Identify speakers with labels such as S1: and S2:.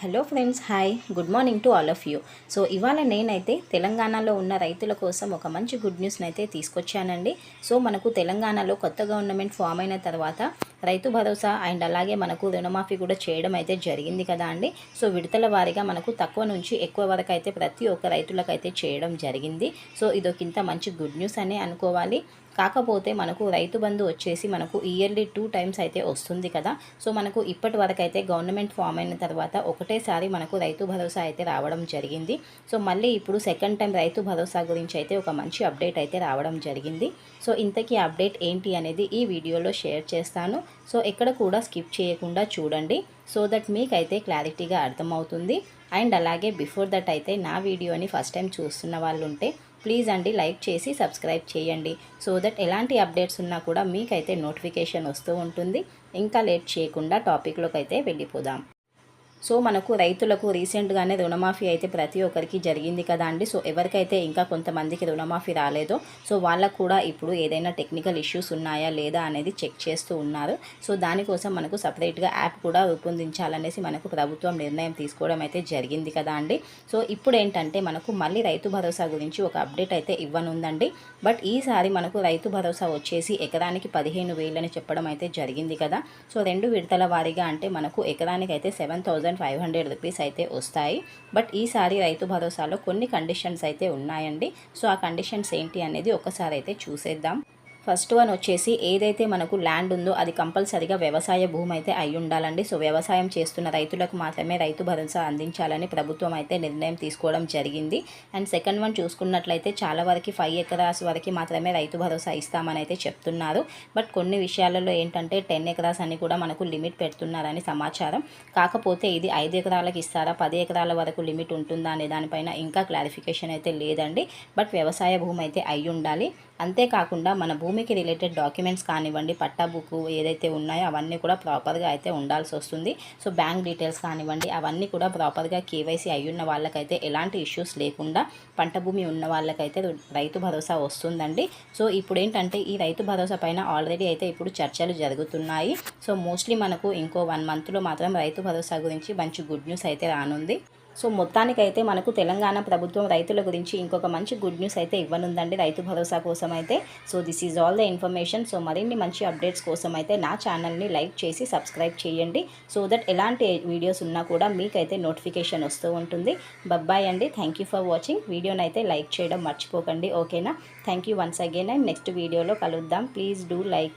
S1: Hello friends hi. Good morning to all of you. So ఇవాళ నేనైతే తెలంగాణలో ఉన్న రైతుల కోసం ఒక మంచి గుడ్ న్యూస్ని అయితే తీసుకొచ్చానండి. సో మనకు తెలంగాణలో కొత్త గవర్నమెంట్ ఫామ్ అయిన తర్వాత రైతు భరోసా అండ్ అలాగే మనకు రుణమాఫీ కూడా చేయడం అయితే జరిగింది కదా అండి. సో విడతల వారీగా మనకు తక్కువ నుంచి ఎక్కువ వరకు అయితే ప్రతి ఒక్క రైతులకైతే చేయడం జరిగింది. సో ఇదొకింత మంచి గుడ్ న్యూస్ అనే అనుకోవాలి. కాకపోతే మనకు రైతు బంధు వచ్చేసి మనకు ఇయర్లీ టూ టైమ్స్ అయితే వస్తుంది కదా. సో మనకు ఇప్పటి వరకు అయితే గవర్నమెంట్ ఫామ్ అయిన తర్వాత ఒకటేసారి మనకు రైతు భరోసా అయితే రావడం జరిగింది. సో మళ్ళీ ఇప్పుడు సెకండ్ టైం రైతు భరోసా గురించి అయితే ఒక మంచి అప్డేట్ అయితే రావడం జరిగింది. సో ఇంతకీ అప్డేట్ ఏంటి అనేది ఈ వీడియోలో షేర్ చేస్తాను. సో ఎక్కడ కూడా స్కిప్ చేయకుండా చూడండి సో దట్ మీకైతే క్లారిటీగా అర్థమవుతుంది. అండ్ అలాగే బిఫోర్ దట్ అయితే నా వీడియోని ఫస్ట్ టైం చూస్తున్న వాళ్ళు ఉంటే ప్లీజ్ అండి లైక్ చేసి సబ్స్క్రైబ్ చేయండి. సో దట్ ఎలాంటి అప్డేట్స్ ఉన్నా కూడా మీకైతే నోటిఫికేషన్ వస్తూ ఉంటుంది. ఇంకా లేట్ చేయకుండా టాపిక్లోకి అయితే వెళ్ళిపోదాం. సో మనకు రైతులకు రీసెంట్గానే రుణమాఫీ అయితే ప్రతి ఒక్కరికి జరిగింది కదా అండి. సో ఎవరికైతే ఇంకా కొంతమందికి రుణమాఫీ రాలేదో సో వాళ్ళకు కూడా ఇప్పుడు ఏదైనా టెక్నికల్ ఇష్యూస్ ఉన్నాయా లేదా అనేది చెక్ చేస్తూ ఉన్నారు. సో దానికోసం మనకు సపరేట్గా యాప్ కూడా రూపొందించాలనేసి మనకు ప్రభుత్వం నిర్ణయం తీసుకోవడం అయితే జరిగింది కదా అండి. సో ఇప్పుడు ఏంటంటే మనకు మళ్ళీ రైతు భరోసా గురించి ఒక అప్డేట్ అయితే ఇవ్వనుందండి. బట్ ఈసారి మనకు రైతు భరోసా వచ్చేసి ఎకరానికి పదిహేను వేలని చెప్పడం అయితే జరిగింది కదా. సో రెండు విడతల వారీగా అంటే మనకు ఎకరానికి అయితే seven thousand five hundred rupees అయితే వస్తాయి. బట్ ఈసారి రైతు భరోసాలో కొన్ని కండిషన్స్ అయితే ఉన్నాయండి. సో ఆ కండిషన్స్ ఏంటి అనేది ఒకసారి అయితే చూసేద్దాం. ఫస్ట్ వన్ వచ్చేసి ఏదైతే మనకు ల్యాండ్ ఉందో అది కంపల్సరిగా వ్యవసాయ భూమి అయితే అయి ఉండాలండి. సో వ్యవసాయం చేస్తున్న రైతులకు మాత్రమే రైతు భరోసా అందించాలని ప్రభుత్వం అయితే నిర్ణయం తీసుకోవడం జరిగింది. అండ్ సెకండ్ వన్ చూసుకున్నట్లయితే చాలా వరకు ఫైవ్ ఎకరాస్ వరకు మాత్రమే రైతు భరోసా ఇస్తామని అయితే చెప్తున్నారు. బట్ కొన్ని విషయాలలో ఏంటంటే టెన్ ఎకరాస్ అని కూడా మనకు లిమిట్ పెడుతున్నారని సమాచారం. కాకపోతే ఇది ఐదు ఎకరాలకు ఇస్తారా పది ఎకరాల వరకు లిమిట్ ఉంటుందా అనే దానిపైన ఇంకా క్లారిఫికేషన్ అయితే లేదండి. బట్ వ్యవసాయ భూమి అయితే అయి ఉండాలి. అంతేకాకుండా మన భూమి భూమికి రిలేటెడ్ డాక్యుమెంట్స్ కానివ్వండి పట్టా బుక్ ఏదైతే ఉన్నాయో అవన్నీ కూడా ప్రాపర్గా అయితే ఉండాల్సి వస్తుంది. సో బ్యాంక్ డీటెయిల్స్ కానివ్వండి అవన్నీ కూడా ప్రాపర్గా కేవైసీ అయ్యున్న వాళ్ళకైతే ఎలాంటి ఇష్యూస్ లేకుండా పంట భూమి ఉన్న వాళ్ళకైతే రైతు భరోసా వస్తుందండి. సో ఇప్పుడు ఏంటంటే ఈ రైతు భరోసా పైన ఆల్రెడీ అయితే ఇప్పుడు చర్చలు జరుగుతున్నాయి. సో మోస్ట్లీ మనకు ఇంకో వన్ మంత్లో మాత్రం రైతు భరోసా గురించి మంచి గుడ్ న్యూస్ అయితే రానుంది. సో మొత్తానికైతే మనకు తెలంగాణ ప్రభుత్వం రైతుల గురించి ఇంకొక మంచి గుడ్ న్యూస్ అయితే ఇవ్వనుందండి రైతు భరోసా కోసం అయితే. So this is all the information so మరిన్ని మంచి అప్డేట్స్ కోసం అయితే నా ఛానల్ని లైక్ చేసి సబ్స్క్రైబ్ చేయండి. సో దట్ ఎలాంటి వీడియోస్ ఉన్నా కూడా మీకైతే నోటిఫికేషన్ వస్తూ ఉంటుంది. బబ్బాయ్ అండి. థ్యాంక్ యూ ఫర్ వాచింగ్ వీడియోని అయితే లైక్ చేయడం మర్చిపోకండి. ఓకేనా thank you once again and next వీడియోలో కలుద్దాం. Please do like